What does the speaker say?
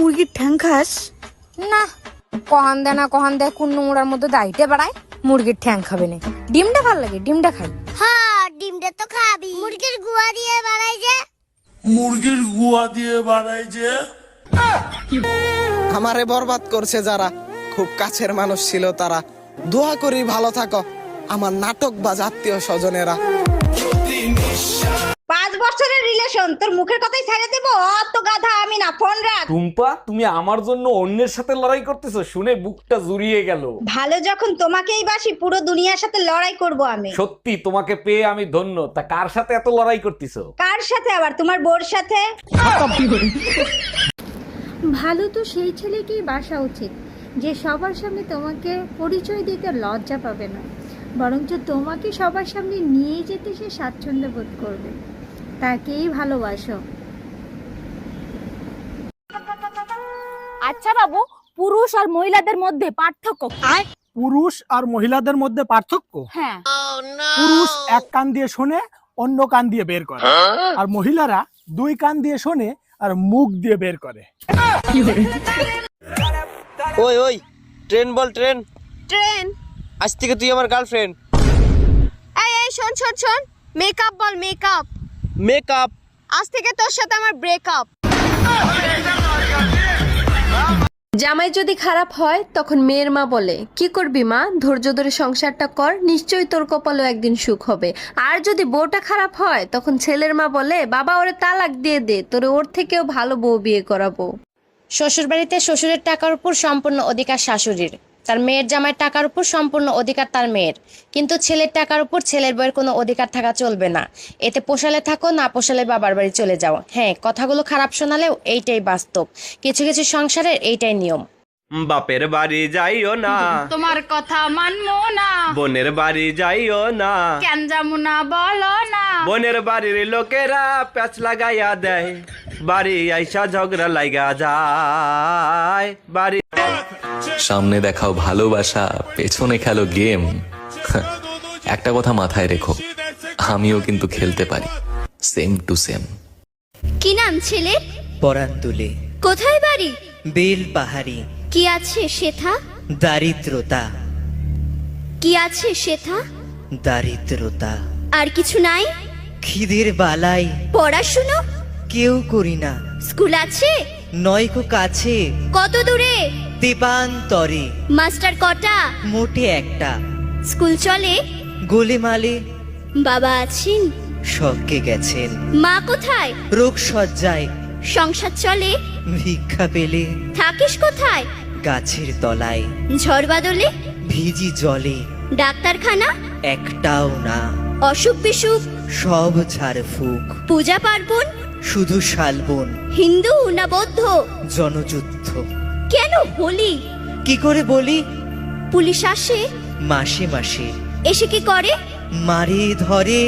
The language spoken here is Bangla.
মুরগির ঠ্যাং খাস? না কহান দে না কহান দে কোন নোংরার মধ্যে দাইতে বাড়ায় মুরগির ঠ্যাং খাবে না ডিমটা ভালো লাগে ডিমটা খাই। হ্যাঁ ডিমটা তো খাবি। মুরগির গুয়া দিয়ে বানাই যে। মুরগির গুয়া দিয়ে বানাই যে। আমারে বরবাদ করছে যারা খুব কাছের মানুষ ছিল তারা। দোয়া করি ভালো থাকো আমার নাটক বা আত্মীয় স্বজনেরা। বছরের রিলেশন তোর মুখের কথাই ছেড়ে দেব? অত গাধা আমি না ফোন রাখ। টুম্পা তুমি আমার জন্য অন্যের সাথে লড়াই করতেছো শুনে বুকটা জুড়িয়ে গেল। ভালো যখন তোমাকেই বাসি পুরো দুনিয়ার সাথে লড়াই করব আমি। সত্যি তোমাকে পেয়ে আমি ধন্য। তা কার সাথে এত লড়াই করতেছো? কার সাথে আবার? তোমার বোর সাথে? ভালো তো সেই ছেলেকেই বাসা উচিত যে সবার সামনে তোমাকে পরিচয় দিতে লজ্জা পাবে না। বরঞ্চ তোমাকে সবার সামনে নিয়ে যেতে সে স্বাচ্ছন্দ্য বোধ করবে। তাকেই ভালোবাসো। আচ্ছা বাবু পুরুষ আর মহিলাদের মধ্যে পার্থক্য কি? পুরুষ আর মহিলাদের মধ্যে পার্থক্য? হ্যাঁ। পুরুষ এক কান দিয়ে শোনে অন্য কান দিয়ে বের করে। আর মহিলারা দুই কান দিয়ে শোনে আর মুখ দিয়ে বের করে। ওই ওই ট্রেন বল ট্রেন। ট্রেন? আজ থেকে তুই আমার গার্লফ্রেন্ড এই এই শোন শোন শোন। মেকআপ বল মেকআপ মেকআপ। আজ থেকে তোর সাথে আমার ব্রেকআপ জামাই যদি খারাপ হয় তখন মেয়ের মা বলে কি করবি মা? ধৈর্য ধরে সংসারটা কর নিশ্চয়ই তোর কপালেও একদিন সুখ হবে। আর যদি বউটা খারাপ হয় তখন ছেলের মা বলে বাবা ওরে তালাক দিয়ে দে তোরে ওর থেকেও ভালো বউ বিয়ে করাবো। শ্বশুরবাড়িতে শ্বশুরের টাকার উপর সম্পূর্ণ অধিকার শাশুড়ির। তার মেয়ের জামাইয়ের টাকার উপর সম্পূর্ণ অধিকার তার মেয়ের। কিন্তু ছেলের টাকার উপর ছেলের বউয়ের কোনো অধিকার থাকা চলবে না। এতে পোষালে থাকো না পোষালে বাবার বাড়ি চলে যাও। হ্যাঁ কথাগুলো খারাপ শোনালেও এইটাই বাস্তব। কিছু কিছু সংসারের এইটাই নিয়ম। বাপের বাড়ি যাইও না। তোমার কথা মানবো না। বোনের বাড়ি যাইও না। কেন যাব না বলো না। বোনের বাড়ির লোকেরা প্যাচ লাগাইয়া দেয়। বাড়ি আইসা ঝগড়া লাগা যায়। বাড়ি সামনে দেখাও ভালোবাসা পেছনে খেলো গেম। একটা কথা মাথায় রেখো আমিও কিন্তু খেলতে পারি। সেম টু সেম কি নাম ছেলে? পরান তুলে কোথায় বাড়ি? বেল পাহাড়ি। কি আছে শেথা? দারিদ্রতা। কি আছে শেথা? দারিদ্রতা। আর কিছু নাই? খিদের বালাই। পড়াশুনো? কেউ করি না। স্কুল আছে? নয়কো কাছে। কত দূরে? দেবান্তরে। মাস্টার কটা? মোটে একটা। স্কুল চলে? গোলে মালে বাবা আছেন? স্বর্গে গেছেন। মা কোথায়? রোগ সজ্জায় সংসার চলে? ভিক্ষা পেলে। থাকিস কোথায়? গাছের তলায়। ঝড় বাদলে? ভিজি জলে। ডাক্তারখানা? একটাও না। অসুখ বিসুখ? সব ঝাড় ফুক পূজা পার্বণ? শুধু শালবন হিন্দু না বৌদ্ধ? জনযুদ্ধ। কেন বলি কি করে বলি? পুলিশ আসে? মাসে মাসে। এসে কি করে? মারে ধরে।